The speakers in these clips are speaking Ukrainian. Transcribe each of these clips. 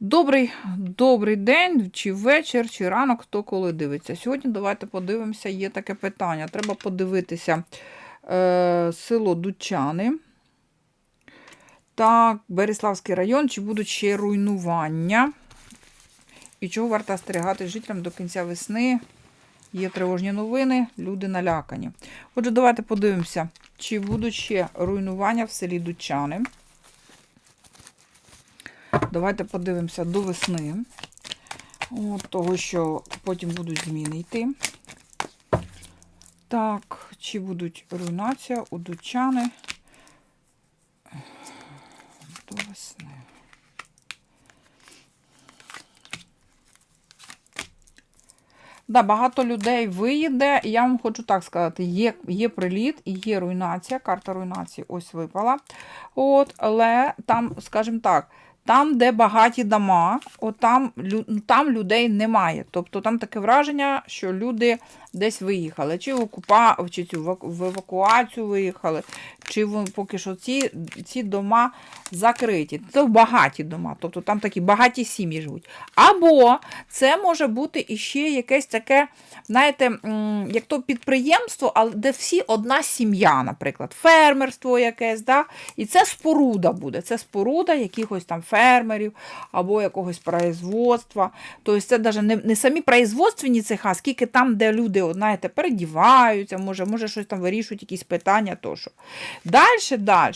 Добрий, добрий день, чи вечір, чи ранок, хто коли дивиться. Сьогодні давайте подивимося, є таке питання. Треба подивитися е, село Дучани. Так, Береславський район, чи будуть ще руйнування. І чого варто остерігати жителям до кінця весни? Є тривожні новини, люди налякані. Отже, давайте подивимося, чи будуть ще руйнування в селі Дучани. Давайте подивимося до весни. От, того, що потім будуть зміни йти. Так, чи будуть руйнація у Дучани до весни. Да, багато людей виїде, я вам хочу так сказати: є є приліт і є руйнація, карта руйнації ось випала. От, Але там, скажімо так, там, де багаті дома, от там, людей немає. Тобто там таке враження, що люди десь виїхали, чи в окупа, чи цю в евакуацію виїхали, чи в- поки що ці, ці дома закриті. Це багаті дома, тобто там такі багаті сім'ї живуть. Або це може бути іще якесь таке, знаєте, як то підприємство, але де всі одна сім'я, наприклад, фермерство якесь, да? і це споруда буде. Це споруда якихось там фермерів або якогось производства. Тобто це навіть не, не самі производственні цеха, скільки там, де люди, знаєте, передіваються, може, може щось там вирішують, якісь питання тощо. Далі, далі.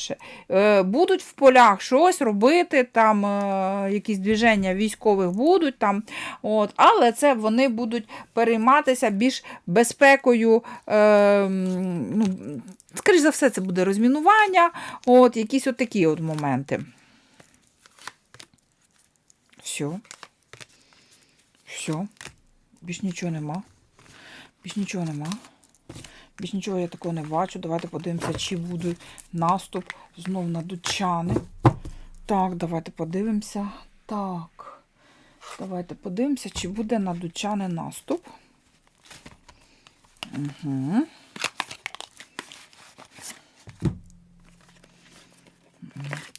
Е, будуть в полях щось робити, там е, якісь движення військових будуть, там, от, але це вони будуть перейматися більш безпекою. Е, ну, скоріш за все, це буде розмінування, от, якісь от такі от моменти. Все. Все. Більш нічого нема. Більш нічого нема. Більш нічого я такого не бачу. Давайте подивимося, чи буде наступ знов на дучани. Так, давайте подивимося. Так. Давайте подивимося, чи буде на дучани наступ. Угу.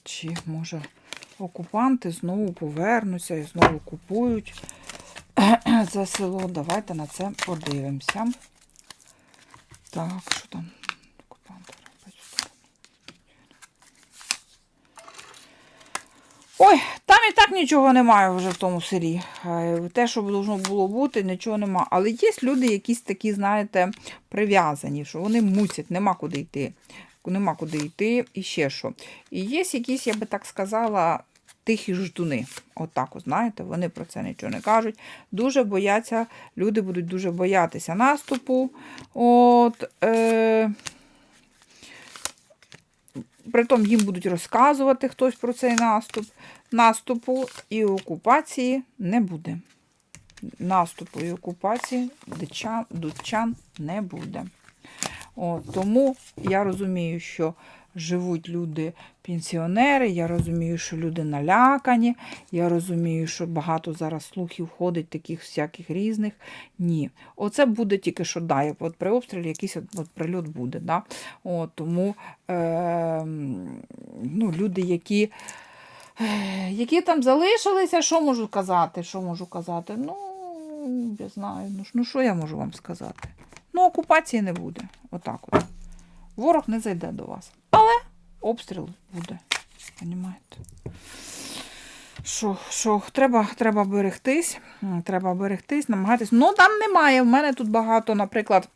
Чи може окупанти знову повернуться і знову купують це село. Давайте на це подивимося. Так, що там? Окупанти роблять? Ой, там і так нічого немає вже в тому селі. Е, Те, що должно було бути, нічого немає. Але є люди якісь такі, знаєте, прив'язані, що вони мусять, нема куди йти. Нема куди йти і ще що. І є якісь, я би так сказала, тихі ждуни. Отак, от, знаєте, вони про це нічого не кажуть. Дуже бояться, люди будуть дуже боятися наступу. От, е, Притом їм будуть розказувати хтось про цей наступ. Наступу і окупації не буде. Наступу і окупації дичан, не буде. От, тому я розумію, що живуть люди пенсіонери, я розумію, що люди налякані, я розумію, що багато зараз слухів ходить таких всяких різних. Ні. Оце буде тільки що да, от при обстрілі якийсь от, от прильот буде. Да? От, тому е, ну, люди, які. Які там залишилися, що можу казати? Що можу казати? Ну, я знаю. Ну, ну що я можу вам сказати? Ну, окупації не буде. Отак от. Ворог не зайде до вас. Обстріл буде. Понімаєте? Що, що треба, треба берегтись, треба берегтись, намагатись. Ну, там немає. В мене тут багато, наприклад,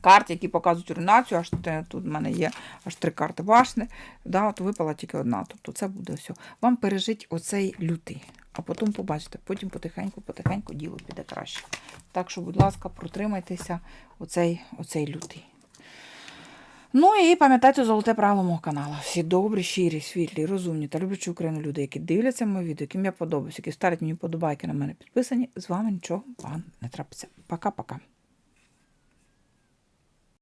карт, які показують руйнацію. Аж тут в мене є аж три карти башни. Да, от випала тільки одна. Тобто це буде все. Вам пережить оцей лютий. А потім побачите, потім потихеньку, потихеньку діло піде краще. Так що, будь ласка, протримайтеся оцей, оцей лютий. Ну і пам'ятайте золоте правило мого каналу. Всі добрі, щирі, світлі, розумні та люблячі Україну люди, які дивляться моє відео, яким я подобаюся, які ставлять мені подобайки на мене підписані. З вами нічого вам не трапиться. Пока-пока.